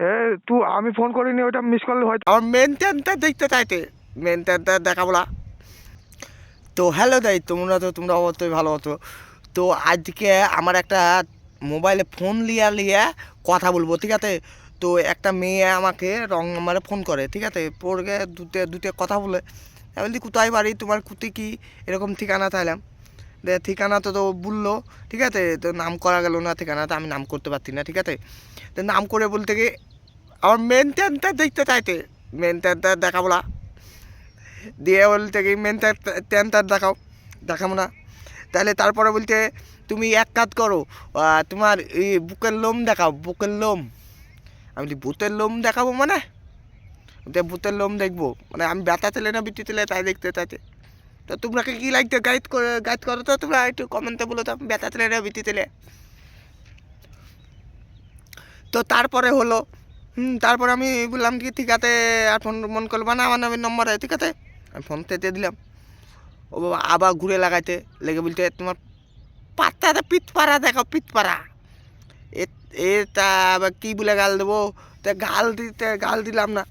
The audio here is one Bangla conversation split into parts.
এ তুই আমি ফোন করিনি ওটা মিস করলে হয়তো। আমার মেনটেনটা দেখতে চাইতে মেনটেনটা দেখাবো না। তো হ্যালো দাই তোমরা তো তোমরা অবশ্যই ভালো হতো তো আজকে আমার একটা মোবাইলে ফোন লিয়া লিয়া কথা বলব ঠিক আছে? তো একটা মেয়ে আমাকে রং নাম্বারে ফোন করে ঠিক আছে? পড়ে দুতে দুতে কথা বলে। আমি কোথায় বাড়ি? তোমার কুতি কি? এরকম ঠিকানা চাইলাম। ঠিকানা তো তো বলল, ঠিক আছে? তো নাম করা গেল না ঠিকানা তো আমি নাম করতে পারছি না, ঠিক আছে? তো নাম করে বলতে গিয়ে, আমার মেন ট্যানটা দেখতে চাইতে মেন ট্যানটা দেখাবো না। দিয়ে বলতে গিয়ে মেন টেনটা দেখাও, দেখাবো না। তাহলে তারপরে বলতে, তুমি এক কাজ করো তোমার এই বুকের লোম দেখাও, বুকের লোম। আমি বলি ভূতের লোম দেখাবো মানে? ভূতের লোম দেখব। মানে আমি ব্যথা ছেলে না, বিটি ছেলে, তাই দেখতে চাইতে তো তোমরা কি লাগতে গাইড করে গাইড করো তো তোমরা একটু কমেন্টে বলো তো আমি ব্যথা ছেলে না বিটি ছেলে তো তারপরে হলো, হুম, তারপরে আমি বললাম কি, ঠিক আছে, আর ফোন মন করব না, আমার নামের নম্বর ঠিক আছে? আমি ফোন তেতে দিলাম। ও বাবা, আবার ঘুরে লাগাইতে, লেগে বলতে তোমার পাত্তাটা পিঠ পাড়া দেখো পিঠ পাড়া এটা আবার কী বলে গাল দেবো? তা গাল দিতে, গাল দিলাম না।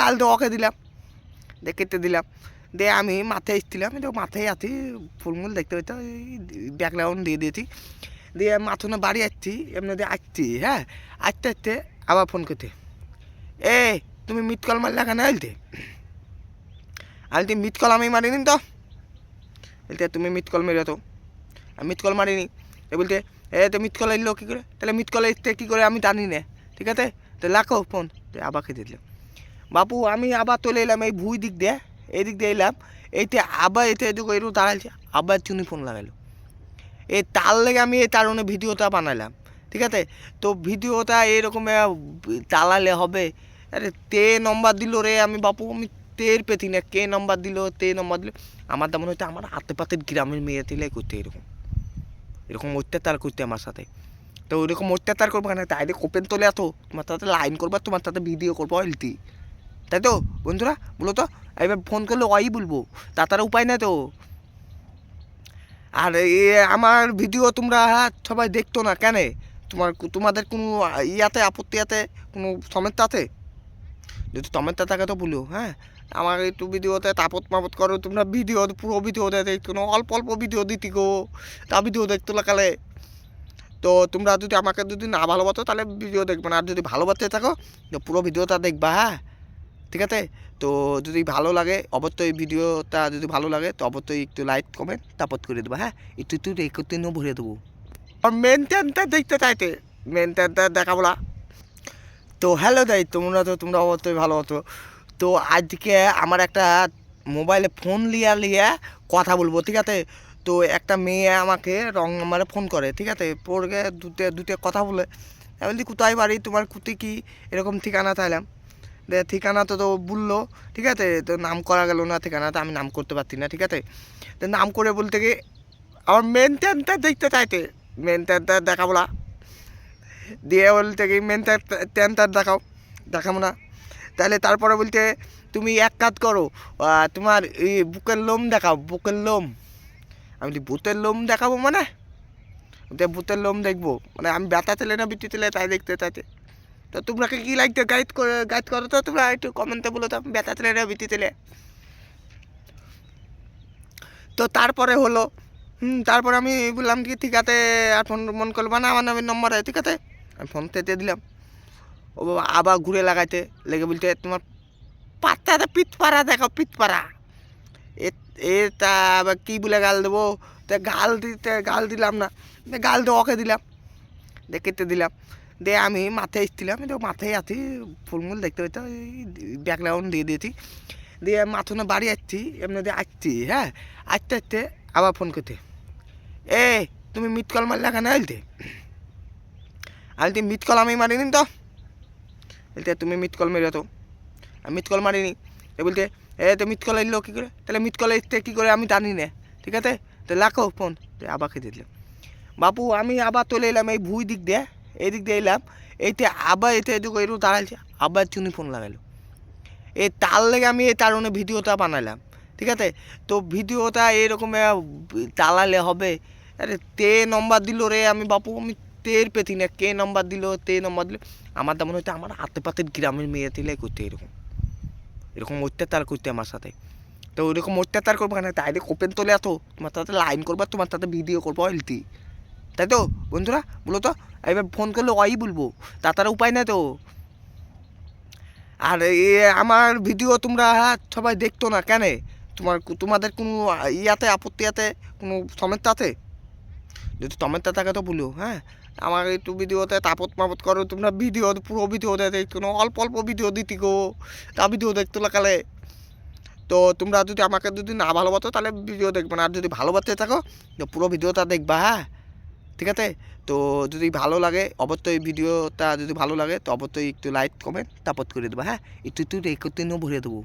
গাল তো ওকে দিলাম। দিয়ে কেটে দিলাম। দিয়ে আমি মাথায় এসেছিলাম তো মাথায় আছি, ফুলমুল দেখতে হইতো ব্যাকগ্রাউন্ড দিয়ে দিয়েছি। দিয়ে মাথনে বাড়ি আসছি, এমনি দিয়ে আসছি হ্যাঁ? আসতে আসতে আবার ফোন করতে এ, তুমি মিট কল মারলে কেন? আলতে? আলতে, মিট কল আমি মারিনি তো। বলতে তুমি মিট কল মেরে তো মিট কল মারিনি। এ বলতে এ, তো মিট কল এলো কী করে? তাহলে মিট কল এসতে কী করে আমি জানি না, ঠিক আছে? তো লাখো ফোন আবার খেতে দিলাম বাপু, আমি আবার চলে এলাম এই ভুই দিক দিয়ে। এই দিক দিয়ে এলাম এইতে আবার এতে এদিকে এরকম দাঁড়াইছে, আবার চুনি ফোন লাগাইলো। এই তার লেগে আমি এই কারণে ভিডিওটা বানালাম ঠিক আছে? তো ভিডিওটা এরকম চালালে হবে, আরে তে নম্বর দিল রে আমি বাপু, আমি টের পেতি না, কে নম্বর দিল, তে নম্বর দিল। আমার তেমন হয়তো আমার হাতে পাতে গ্রামের মেয়ে দিলে করতে এরকম। এরকম অত্যাচার করতে আমার সাথে। তো ওইরকম অত্যাচার করব কেন তাই ওপেন তোলে এত তোমার তাতে লাইন করব, তোমার তাতে ভিডিও করব হেলতি তাই তো, বন্ধুরা? বলো তো এবার ফোন করলে ওই বলব। তাছাড়া উপায় নাই তো। আর আমার ভিডিও তোমরা সবাই দেখতো না কেন? তোমার তোমাদের কোনো ইয়াতে, আপত্তি আছে? কোনো সমস্যা আছে? যদি সমস্যা থাকে তো বলো হ্যাঁ? আমার একটু ভিডিওতে তাপত মাপত করো, তোমরা ভিডিও, পুরো ভিডিওতে দেখতো না, অল্প অল্প ভিডিও দিতি গো। তা ভিডিও দেখতো লাগালে তো তোমরা যদি আমাকে যদি না ভালোবাসো, তাহলে ভিডিও দেখবে না। আর যদি ভালোবাসতে থাকো, তো পুরো ভিডিওটা দেখবা হ্যাঁ? ঠিক আছে? তো যদি ভালো লাগে, অবশ্যই ভিডিওটা যদি ভালো লাগে, তো অবশ্যই একটু লাইক কমেন্ট তাপত করে দেবো হ্যাঁ? একটু একটু নিয়েও ভরে দেবো। আর মেনটেনটা দেখতে চাইতে মেনটেনটা দেখাবো না। তো হ্যালো দাই তোমরা তো, তোমরা অবশ্যই ভালো হতো তো আজকে আমার একটা মোবাইলে ফোন লিয়া লিয়া কথা বলব, ঠিক আছে? তো একটা মেয়ে আমাকে রং নাম্বারে ফোন করে, ঠিক আছে? পড়ে দুতে দুতে কথা বলে। বলছি, কোথায় বাড়ি? তোমার কুতি কি? এরকম ঠিকানা চাইলাম। ঠিকানা তো তো বলল, ঠিক আছে? তো নাম করা গেল না ঠিকানা তো আমি নাম করতে পারছি না, ঠিক আছে? তো নাম করে বলতে গিয়ে আমার মেন মেনটেনটা দেখতে চাইতে মেন মেনটেনটা দেখাবো না। দিয়ে বলতে কি মেন টেনটা দেখাও, দেখাবো না। তাহলে তারপরে বলতে, তুমি এক কাজ করো তোমার এই বুকের লোম দেখাও, বুকের লোম। আমি বলি ভূতের লোম দেখাবো মানে? বলতে ভূতের লোম দেখব। মানে আমি ব্যথা ছেলে না, বিটি ছেলে, তাই দেখতে চাইতে তো তোমরা কি লাগতে গাইড করে গাইড করো? তো তোমরা একটু কমেন্টে বলো তো, ব্যথা ছেলে না ছেলে। তো তারপরে হলো, হুম, তারপরে আমি বললাম কি, ঠিক আছে, আর ফোন মন করব না, আমার নামের নম্বর আছে ঠিক আছে? আমি ফোন তেতে দিলাম। ও বাবা, আবার ঘুরে লাগাইতে, লেগে বলতে, তোমার পাত্তাটা পিঠ পাড়া দেখো পিঠ পাড়া এটা আবার কী বলে গাল দেবো? তা গাল দিতে, গাল দিলাম না। গাল তো ওকে দিলাম। দিয়ে কেটে দিলাম। দিয়ে আমি মাথায় এসেছিলাম, তো মাথায় আছি, ফুলমুল দেখতে হইতো ব্যাকগ্রাউন্ড দিয়ে দিয়েছি। দিয়ে মাথনে বাড়ি আসছি, এমনি দিয়ে আসছি হ্যাঁ? আসতে আসতে আবার ফোন করতে এ, তুমি মিট কল মারলে কেন আলতে? আলতে মিট কল আমি মারিনি তো। বলতে তুমি মিট কল মেরে তো আমি মিট কল মারিনি। এ বলতে এ, তো মিট কল এলো কী করে? তাহলে মিট কল এসতে কী করে আমি জানি না। ঠিক আছে? তো লাখো ফোন আবার খেতে দিলাম। বাপু, আমি আবার চলে এলাম এই ভুই দিক দিয়ে। এই দিক দিয়ে এলাম এইতে আবার এতে এদিকে এরকম দাঁড়াইছে, আবার চুনি ফোন লাগাইলো এই তার লেগে আমি এই কারণে ভিডিওটা বানালাম ঠিক আছে? তো ভিডিওটা এরকম চালালে হবে? আরে তে নম্বর দিল রে আমি, বাপু, আমি টের পেতি না, কে নম্বর দিল, তে নম্বর দিল। আমার তেমন হয়তো আমার হাতে পাতে গ্রামের মেয়ে দিলে করতে এরকম। এরকম অত্যাচার করতে আমার সাথে। তো ওইরকম অত্যাচার করব কেন? তাই কোপেন তোলে এত তোমার তাতে লাইন করব, তোমার তাতে ভিডিও করব হেলতি তাই তো? বন্ধুরা, বলো তো? এবার ফোন করলে ওই বলব। তাছাড়া উপায় নাই তো। আর এ, আমার ভিডিও তোমরা সবাই দেখতো না কেন? তোমার তোমাদের কোনো ইয়াতে, আপত্তি আছে কোনো সমস্যা আছে যদি সমস্যা থাকে তো বলো হ্যাঁ? আমার একটু ভিডিওতে তাপত মাপত করো, তোমরা ভিডিও পুরো ভিডিওতে দেখতো না, অল্প অল্প ভিডিও দিতি গো। তা ভিডিও দেখতো কালে তো তোমরা যদি আমাকে যদি না ভালোবাসো, তাহলে ভিডিও দেখবে না। আর যদি ভালোবাসতে থাকো, তো পুরো ভিডিওটা দেখবা হ্যাঁ? ঠিক আছে? তো যদি ভালো লাগে, অবশ্যই ভিডিওটা যদি ভালো লাগে, তো অবশ্যই একটু লাইক কমেন্ট তাপত করে দেবো হ্যাঁ? একটু একটু রেকর্ড ভরে দেবো।